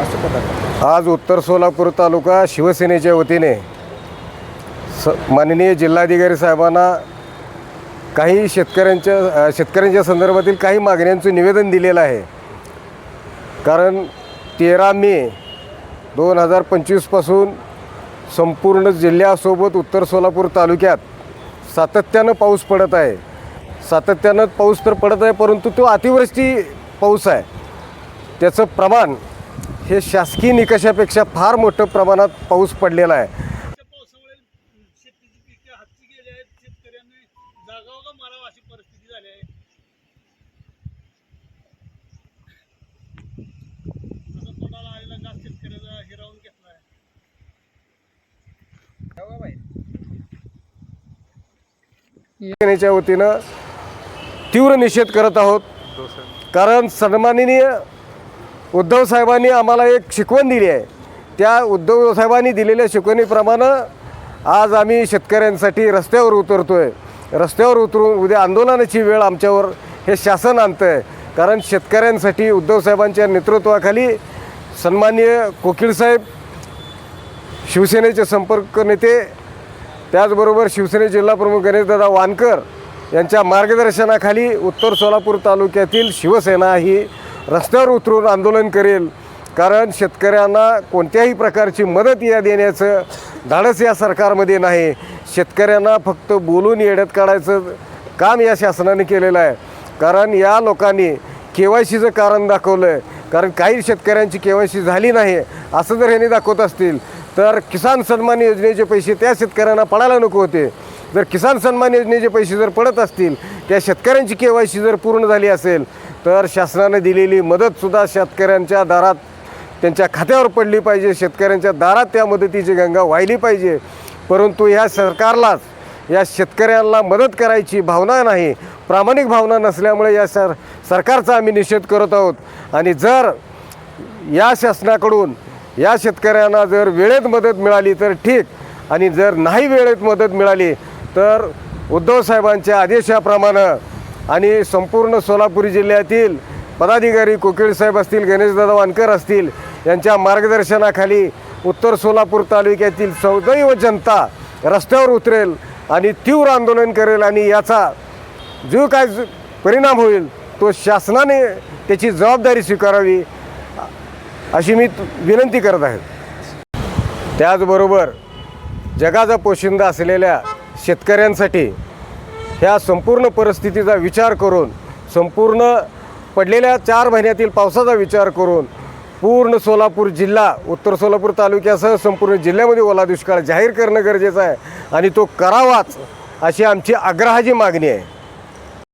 असं आज उत्तर सोलापूर तालुका शिवसेनेच्या वतीने स माननीय जिल्हाधिकारी साहेबांना काही शेतकऱ्यांच्या शेतकऱ्यांच्या संदर्भातील काही मागण्यांचं निवेदन दिलेलं आहे. कारण तेरा मे दोन हजार पंचवीसपासून संपूर्ण जिल्ह्यासोबत उत्तर सोलापूर तालुक्यात सातत्यानं पाऊस पडत आहे. सातत्यानं पाऊस तर पडत आहे परंतु तो अतिवृष्टी पाऊस आहे. त्याचं प्रमाण हे शासकीय निकषापेक्षा फार मोठं प्रमाणात पाऊस पडलेला आहे. सेनेच्या वतीनं तीव्र निषेध करत आहोत. कारण सन्माननीय उद्धव साहेबांनी आम्हाला एक शिकवण दिली आहे. त्या उद्धव साहेबांनी दिलेल्या शिकवणीप्रमाणे आज आम्ही शेतकऱ्यांसाठी रस्त्यावर उतरतो आहे रस्त्यावर उतरून उद्या आंदोलनाची वेळ आमच्यावर हे शासन आणतं आहे कारण शेतकऱ्यांसाठी उद्धव साहेबांच्या नेतृत्वाखाली सन्माननीय कोकिळसाहेब शिवसेनेचे संपर्क नेते त्याचबरोबर शिवसेने जिल्हाप्रमुख गणेशदादा वानकर यांच्या मार्गदर्शनाखाली उत्तर सोलापूर तालुक्यातील शिवसेना ही रस्त्यावर उतरून आंदोलन करेल. कारण शेतकऱ्यांना कोणत्याही प्रकारची मदत या देण्याचं धाडस या सरकारमध्ये नाही. शेतकऱ्यांना फक्त बोलून येड्यात काढायचं काम या शासनाने केलेलं आहे. कारण या लोकांनी के वाय सीचं कारण दाखवलं आहे कारण काही शेतकऱ्यांची के वाय सी झाली नाही असं जर ह्यांनी दाखवत असतील तर किसान सन्मान योजनेचे पैसे त्या शेतकऱ्यांना पडायला नको होते. जर किसान सन्मान योजनेचे पैसे जर पडत असतील त्या शेतकऱ्यांची के वाय सी जर पूर्ण झाली असेल तर शासनाने दिलेली मदतसुद्धा शेतकऱ्यांच्या दारात त्यांच्या खात्यावर पडली पाहिजे. शेतकऱ्यांच्या दारात त्या मदतीची गंगा वाहिली पाहिजे. परंतु ह्या सरकारलाच या शेतकऱ्यांना मदत करायची भावना नाही प्रामाणिक भावना नसल्यामुळे या सर सरकारचा आम्ही निषेध करत आहोत. आणि जर या शासनाकडून या शेतकऱ्यांना जर वेळेत मदत मिळाली तर ठीक. आणि जर नाही वेळेत मदत मिळाली तर उद्धव साहेबांच्या आदेशाप्रमाणे आणि संपूर्ण सोलापूर जिल्ह्यातील पदाधिकारी कोकिळ साहेब असतील गणेशदादा वानकर असतील यांच्या मार्गदर्शनाखाली उत्तर सोलापूर तालुक्यातील सौदैव जनता रस्त्यावर उतरेल आणि तीव्र आंदोलन करेल आणि याचा जो काय परिणाम होईल तो शासनाने त्याची जबाबदारी स्वीकारावी अशी मी तु- विनंती करत आहे. त्याचबरोबर जगाचा पोशिंदा असलेल्या शेतकऱ्यांसाठी ह्या संपूर्ण परिस्थितीचा विचार करून संपूर्ण पडलेल्या चार महिन्यातील पावसाचा विचार करून पूर्ण सोलापूर जिल्हा उत्तर सोलापूर तालुक्यासह संपूर्ण जिल्ह्यामध्ये ओला दुष्काळ जाहीर करणं गरजेचं आहे. आणि तो करावाच अशी आमची आग्रहाची मागणी आहे.